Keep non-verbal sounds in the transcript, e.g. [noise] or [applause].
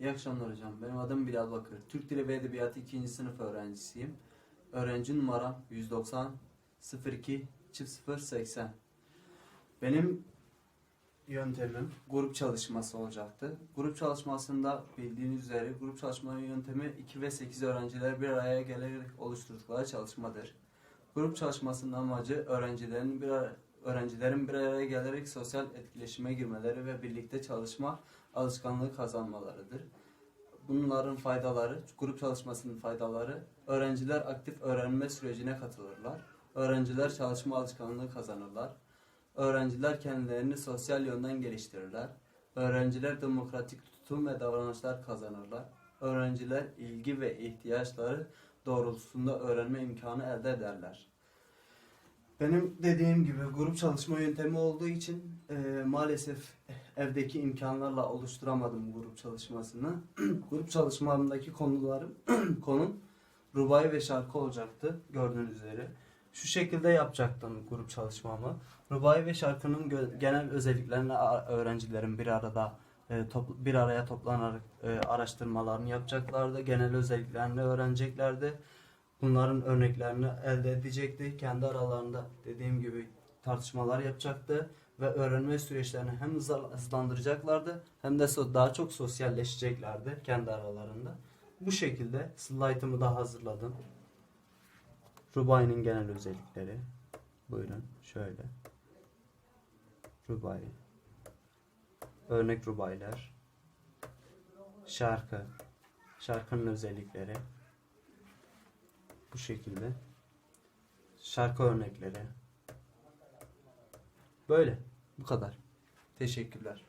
İyi akşamlar hocam. Benim adım Bilal Bakır. Türk Dili ve Edebiyatı 2. sınıf öğrencisiyim. Öğrenci numaram 190 02 0 80. Benim yöntemim grup çalışması olacaktı. Grup çalışmasında bildiğiniz üzere grup çalışma yöntemi 2 ve 8 öğrenciler bir araya gelerek oluşturdukları çalışmadır. Grup çalışmasının amacı öğrencilerin bir öğrencilerin bir araya gelerek sosyal etkileşime girmeleri ve birlikte çalışma alışkanlığı kazanmalarıdır. Bunların faydaları, grup çalışmasının faydaları, öğrenciler aktif öğrenme sürecine katılırlar. Öğrenciler çalışma alışkanlığı kazanırlar. Öğrenciler kendilerini sosyal yönden geliştirirler. Öğrenciler demokratik tutum ve davranışlar kazanırlar. Öğrenciler ilgi ve ihtiyaçları doğrultusunda öğrenme imkanı elde ederler. Benim dediğim gibi grup çalışma yöntemi olduğu için eee, maalesef evdeki imkanlarla oluşturamadım grup çalışmasını. [clears throat] grup çalışmamdaki konularım [clears throat] konum rubai ve şarkı olacaktı gördüğünüz üzere. Şu şekilde yapacaktım grup çalışmamı. Rubai ve şarkının genel özelliklerini öğrencilerin bir arada e, bir araya toplanarak e, araştırmalarını yapacaklardı. Genel özelliklerini öğreneceklerdi. Bunların örneklerini elde edecekti. Kendi aralarında dediğim gibi tartışmalar yapacaktı ve öğrenme süreçlerini hem hızla- hızlandıracaklardı hem de daha çok sosyalleşeceklerdi kendi aralarında. Bu şekilde slaytımı da hazırladım. Rubai'nin genel özellikleri. Buyurun şöyle. Rubai. Örnek rubailer. Şarkı. Şarkının özellikleri. Bu şekilde. Şarkı örnekleri. Böyle. Bu kadar. Teşekkürler.